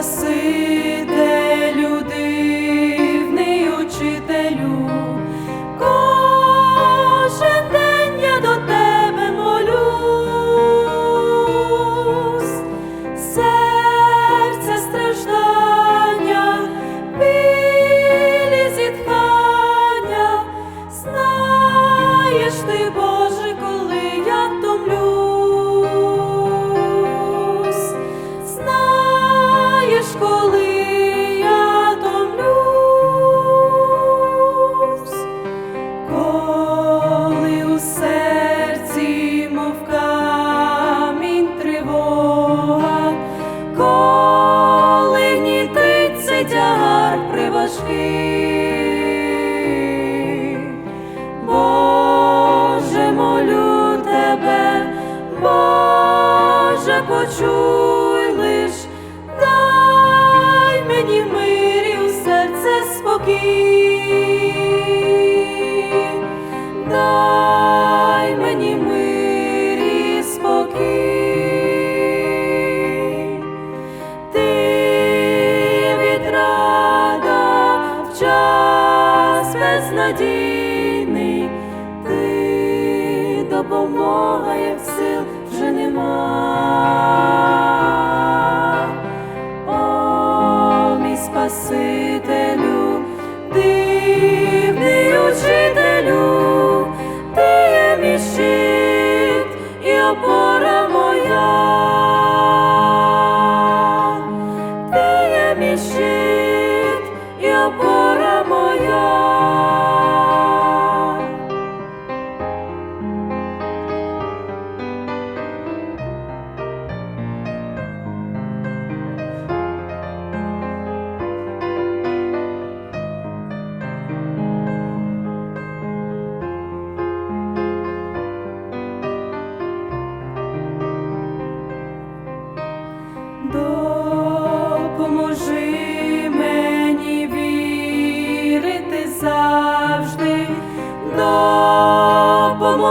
О, почуй лиш, дай мені мирі у серце спокій, дай мені мирі спокій. Ти відрада в час безнадійний, допомога, як сил вже нема.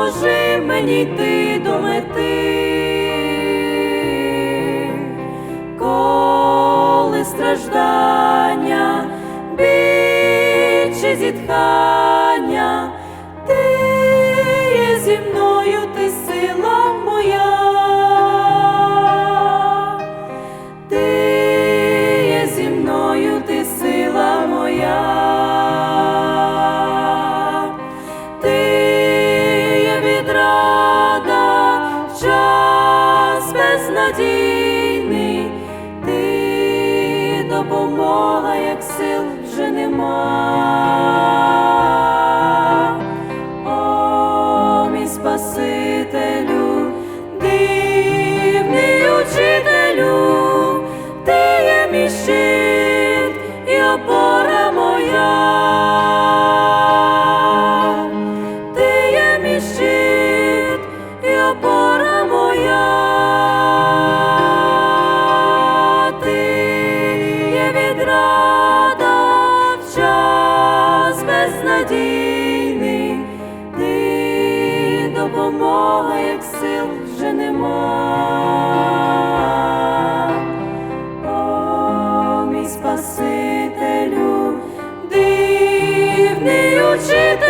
Допоможи мені йти до мети, коли страждання, більше чи безнадійний, ти допомога, як сил вже нема. О, мій Спасителю, дивний учителю, ти є мій щит і опора моя. Ти є мій щит відрада в час безнадійний, ти допомога, як сил вже нема. О, мій Спасителю, дивний учителю.